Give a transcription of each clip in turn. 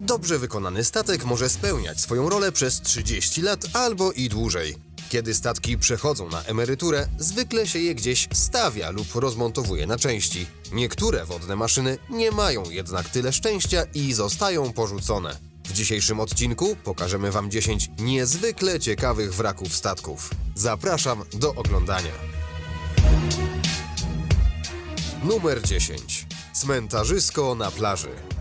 Dobrze wykonany statek może spełniać swoją rolę przez 30 lat albo i dłużej. Kiedy statki przechodzą na emeryturę, zwykle się je gdzieś stawia lub rozmontowuje na części. Niektóre wodne maszyny nie mają jednak tyle szczęścia i zostają porzucone. W dzisiejszym odcinku pokażemy Wam 10 niezwykle ciekawych wraków statków. Zapraszam do oglądania. Numer 10. Cmentarzysko na plaży.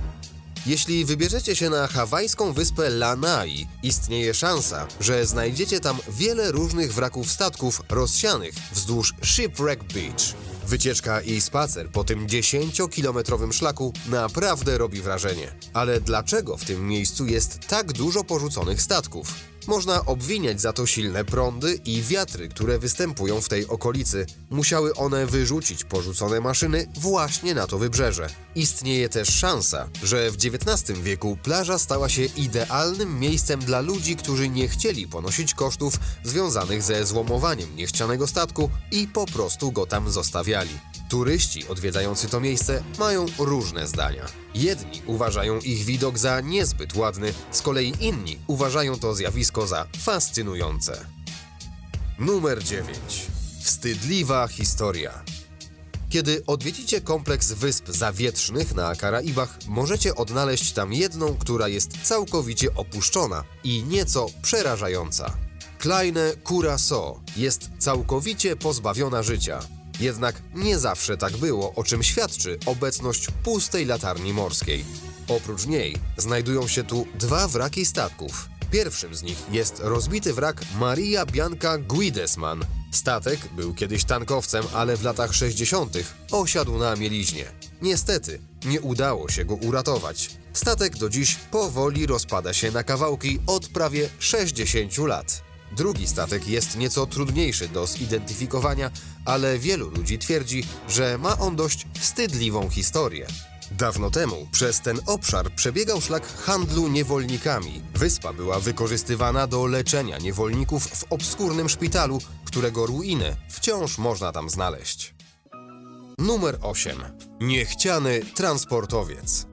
Jeśli wybierzecie się na hawajską wyspę Lanai, istnieje szansa, że znajdziecie tam wiele różnych wraków statków rozsianych wzdłuż Shipwreck Beach. Wycieczka i spacer po tym 10-kilometrowym szlaku naprawdę robi wrażenie. Ale dlaczego w tym miejscu jest tak dużo porzuconych statków? Można obwiniać za to silne prądy i wiatry, które występują w tej okolicy. Musiały one wyrzucić porzucone maszyny właśnie na to wybrzeże. Istnieje też szansa, że w XIX wieku plaża stała się idealnym miejscem dla ludzi, którzy nie chcieli ponosić kosztów związanych ze złomowaniem niechcianego statku i po prostu go tam zostawiali. Turyści odwiedzający to miejsce mają różne zdania. Jedni uważają ich widok za niezbyt ładny, z kolei inni uważają to zjawisko za fascynujące. Numer 9. Wstydliwa historia. Kiedy odwiedzicie kompleks wysp zawietrznych na Karaibach, możecie odnaleźć tam jedną, która jest całkowicie opuszczona i nieco przerażająca. Kleine Curaçao jest całkowicie pozbawiona życia. Jednak nie zawsze tak było, o czym świadczy obecność pustej latarni morskiej. Oprócz niej znajdują się tu dwa wraki statków. Pierwszym z nich jest rozbity wrak Maria Bianca Guidesman. Statek był kiedyś tankowcem, ale w latach 60. osiadł na mieliźnie. Niestety, nie udało się go uratować. Statek do dziś powoli rozpada się na kawałki od prawie 60 lat. Drugi statek jest nieco trudniejszy do zidentyfikowania, ale wielu ludzi twierdzi, że ma on dość wstydliwą historię. Dawno temu przez ten obszar przebiegał szlak handlu niewolnikami. Wyspa była wykorzystywana do leczenia niewolników w obskurnym szpitalu, którego ruiny wciąż można tam znaleźć. Numer 8. Niechciany transportowiec.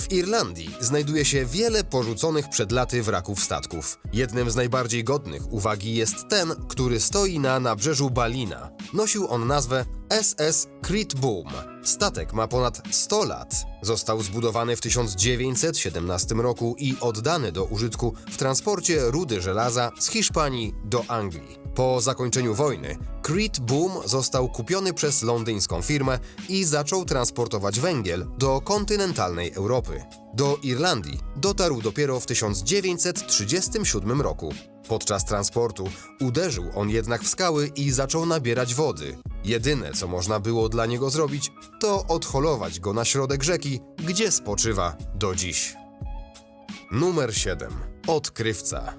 W Irlandii znajduje się wiele porzuconych przed laty wraków statków. Jednym z najbardziej godnych uwagi jest ten, który stoi na nabrzeżu Balina. Nosił on nazwę SS Boom. Statek ma ponad 100 lat. Został zbudowany w 1917 roku i oddany do użytku w transporcie rudy żelaza z Hiszpanii do Anglii. Po zakończeniu wojny, Crete Boom został kupiony przez londyńską firmę i zaczął transportować węgiel do kontynentalnej Europy. Do Irlandii dotarł dopiero w 1937 roku. Podczas transportu uderzył on jednak w skały i zaczął nabierać wody. Jedyne, co można było dla niego zrobić, to odholować go na środek rzeki, gdzie spoczywa do dziś. Numer 7. Odkrywca.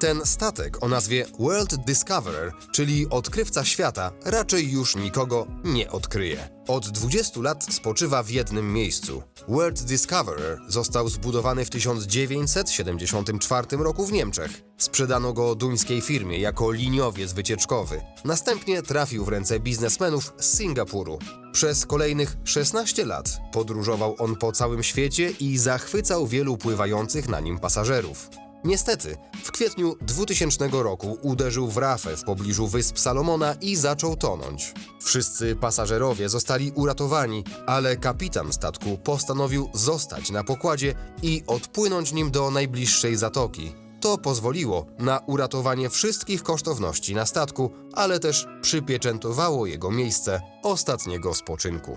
Ten statek o nazwie World Discoverer, czyli odkrywca świata, raczej już nikogo nie odkryje. Od 20 lat spoczywa w jednym miejscu. World Discoverer został zbudowany w 1974 roku w Niemczech. Sprzedano go duńskiej firmie jako liniowiec wycieczkowy. Następnie trafił w ręce biznesmenów z Singapuru. Przez kolejnych 16 lat podróżował on po całym świecie i zachwycał wielu pływających na nim pasażerów. Niestety, w kwietniu 2000 roku uderzył w rafę w pobliżu Wysp Salomona i zaczął tonąć. Wszyscy pasażerowie zostali uratowani, ale kapitan statku postanowił zostać na pokładzie i odpłynąć nim do najbliższej zatoki. To pozwoliło na uratowanie wszystkich kosztowności na statku, ale też przypieczętowało jego miejsce ostatniego spoczynku.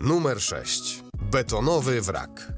Numer 6. Betonowy wrak.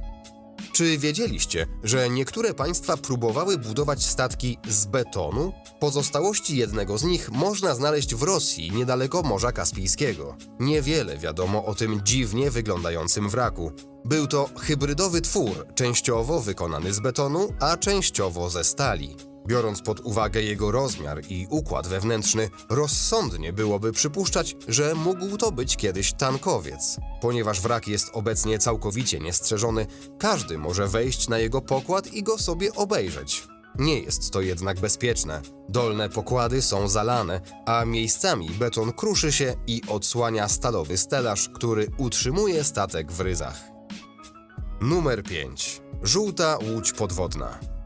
Czy wiedzieliście, że niektóre państwa próbowały budować statki z betonu? Pozostałości jednego z nich można znaleźć w Rosji, niedaleko Morza Kaspijskiego. Niewiele wiadomo o tym dziwnie wyglądającym wraku. Był to hybrydowy twór, częściowo wykonany z betonu, a częściowo ze stali. Biorąc pod uwagę jego rozmiar i układ wewnętrzny, rozsądnie byłoby przypuszczać, że mógł to być kiedyś tankowiec. Ponieważ wrak jest obecnie całkowicie niestrzeżony, każdy może wejść na jego pokład i go sobie obejrzeć. Nie jest to jednak bezpieczne. Dolne pokłady są zalane, a miejscami beton kruszy się i odsłania stalowy stelaż, który utrzymuje statek w ryzach. Numer 5. Żółta łódź podwodna.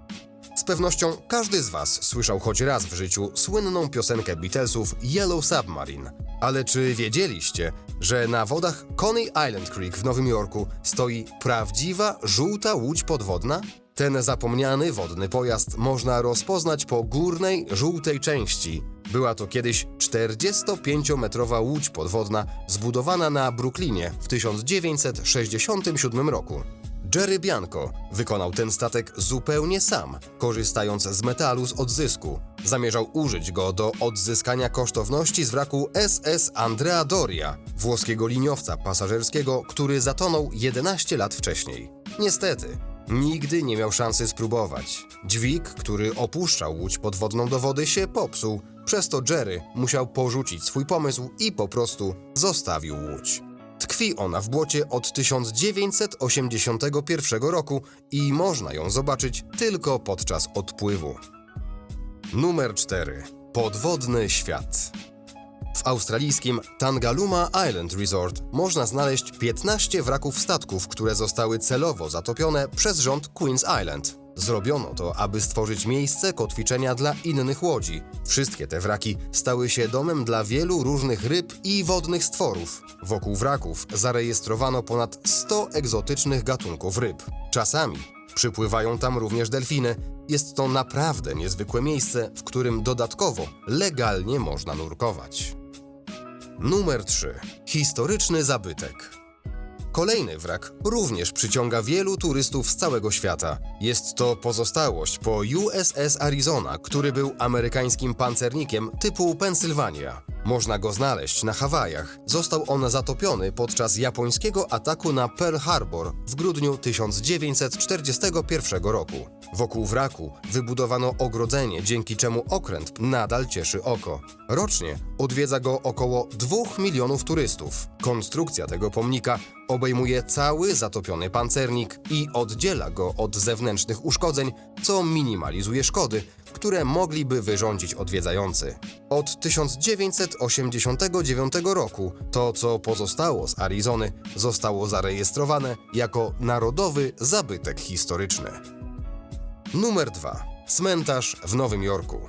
Z pewnością każdy z Was słyszał choć raz w życiu słynną piosenkę Beatlesów Yellow Submarine. Ale czy wiedzieliście, że na wodach Coney Island Creek w Nowym Jorku stoi prawdziwa żółta łódź podwodna? Ten zapomniany wodny pojazd można rozpoznać po górnej, żółtej części. Była to kiedyś 45-metrowa łódź podwodna zbudowana na Brooklynie w 1967 roku. Jerry Bianco wykonał ten statek zupełnie sam, korzystając z metalu z odzysku. Zamierzał użyć go do odzyskania kosztowności z wraku SS Andrea Doria, włoskiego liniowca pasażerskiego, który zatonął 11 lat wcześniej. Niestety, nigdy nie miał szansy spróbować. Dźwig, który opuszczał łódź podwodną do wody, się popsuł, przez to Jerry musiał porzucić swój pomysł i po prostu zostawił łódź. Tkwi ona w błocie od 1981 roku i można ją zobaczyć tylko podczas odpływu. Numer 4. Podwodny świat. W australijskim Tangaluma Island Resort można znaleźć 15 wraków statków, które zostały celowo zatopione przez rząd Queen's Island. Zrobiono to, aby stworzyć miejsce kotwiczenia dla innych łodzi. Wszystkie te wraki stały się domem dla wielu różnych ryb i wodnych stworów. Wokół wraków zarejestrowano ponad 100 egzotycznych gatunków ryb. Czasami przypływają tam również delfiny. Jest to naprawdę niezwykłe miejsce, w którym dodatkowo legalnie można nurkować. Numer 3. Historyczny zabytek. Kolejny wrak również przyciąga wielu turystów z całego świata. Jest to pozostałość po USS Arizona, który był amerykańskim pancernikiem typu Pennsylvania. Można go znaleźć na Hawajach. Został on zatopiony podczas japońskiego ataku na Pearl Harbor w grudniu 1941 roku. Wokół wraku wybudowano ogrodzenie, dzięki czemu okręt nadal cieszy oko. Rocznie odwiedza go około 2 milionów turystów. Konstrukcja tego pomnika obejmuje cały zatopiony pancernik i oddziela go od zewnętrznych uszkodzeń, co minimalizuje szkody, które mogliby wyrządzić odwiedzający. Od 1989 roku to, co pozostało z Arizony, zostało zarejestrowane jako Narodowy Zabytek Historyczny. Numer 2. Cmentarz w Nowym Jorku.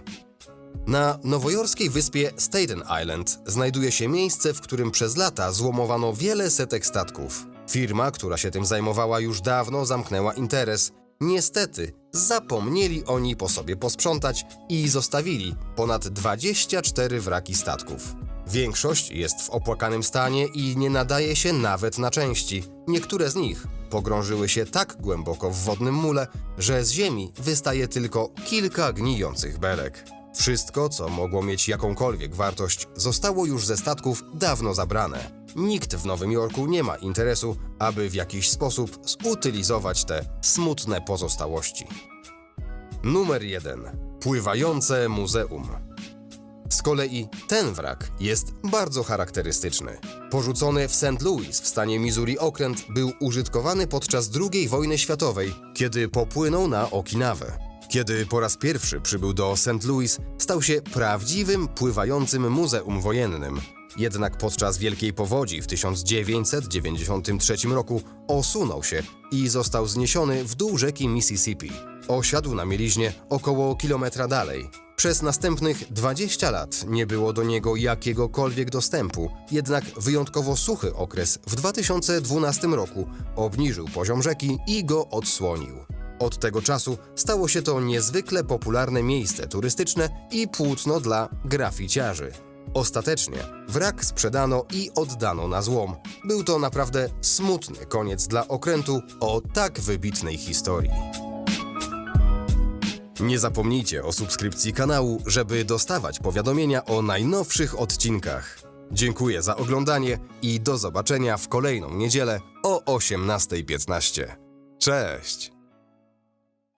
Na nowojorskiej wyspie Staten Island znajduje się miejsce, w którym przez lata złomowano wiele setek statków. Firma, która się tym zajmowała, już dawno zamknęła interes. Niestety, zapomnieli oni po sobie posprzątać i zostawili ponad 24 wraki statków. Większość jest w opłakanym stanie i nie nadaje się nawet na części. Niektóre z nich pogrążyły się tak głęboko w wodnym mule, że z ziemi wystaje tylko kilka gnijących belek. Wszystko, co mogło mieć jakąkolwiek wartość, zostało już ze statków dawno zabrane. Nikt w Nowym Jorku nie ma interesu, aby w jakiś sposób zutylizować te smutne pozostałości. Numer 1. Pływające muzeum. Z kolei ten wrak jest bardzo charakterystyczny. Porzucony w St. Louis w stanie Missouri okręt był użytkowany podczas II wojny światowej, kiedy popłynął na Okinawę. Kiedy po raz pierwszy przybył do St. Louis, stał się prawdziwym pływającym muzeum wojennym. Jednak podczas Wielkiej Powodzi w 1993 roku osunął się i został zniesiony w dół rzeki Mississippi. Osiadł na mieliźnie około kilometra dalej. Przez następnych 20 lat nie było do niego jakiegokolwiek dostępu, jednak wyjątkowo suchy okres w 2012 roku obniżył poziom rzeki i go odsłonił. Od tego czasu stało się to niezwykle popularne miejsce turystyczne i płótno dla graficiarzy. Ostatecznie wrak sprzedano i oddano na złom. Był to naprawdę smutny koniec dla okrętu o tak wybitnej historii. Nie zapomnijcie o subskrypcji kanału, żeby dostawać powiadomienia o najnowszych odcinkach. Dziękuję za oglądanie i do zobaczenia w kolejną niedzielę o 18.15. Cześć!